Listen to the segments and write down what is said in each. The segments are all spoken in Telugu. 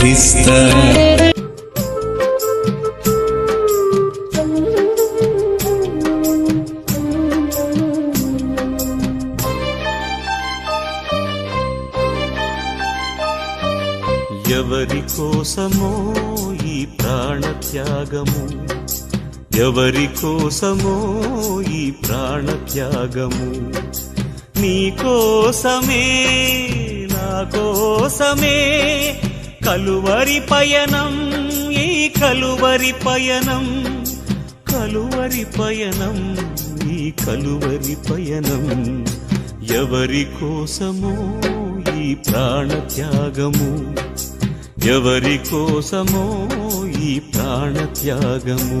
ప్రార్థిస్త ఎవరి కోసమో ఈ ప్రాణత్యాగము? ఎవరి కోసమో ఈ ప్రాణత్యాగము? నీ కోసమే నా కోసమే కలువరి పయనం ఈ కలువరి పయనం కలువరి పయనం ఈ కలువరి పయనం. ఎవరి కోసమో ఈ ప్రాణత్యాగము? ఎవరి కోసమో ఈ ప్రాణత్యాగము?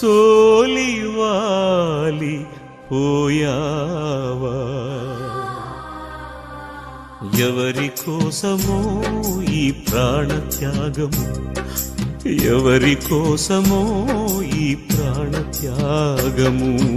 సోలివాలి పోయావా? ఎవరి కోసమో ఈ ప్రాణత్యాగం? ఎవరి కోసమో ఈ ప్రాణత్యాగము?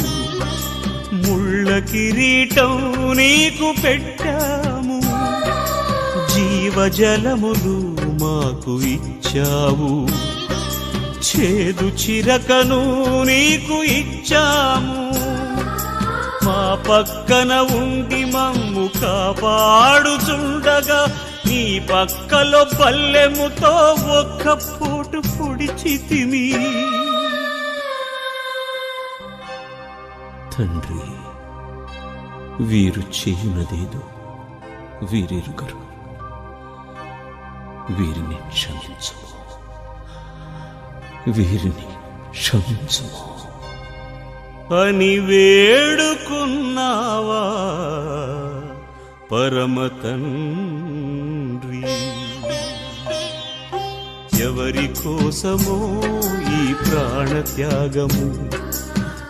కిరీటం నీకు పెట్టాము. జీవజలములు మాకు ఇచ్చావు. చేదు చిరకను నీకు ఇచ్చాము. మా పక్కన ఉండి మమ్ము కాపాడుచుండగా నీ పక్కలో పల్లెముతో ఒక్క పూట పొడిచితిమి తండ్రి. వీరు చేయునదేదో వీరిరుగరు. వీరిని క్షమించము. వీరిని క్షమించము. అని వేడుకున్నావా పరమ తండ్రి? ఎవరి కోసమో ఈ ప్రాణత్యాగము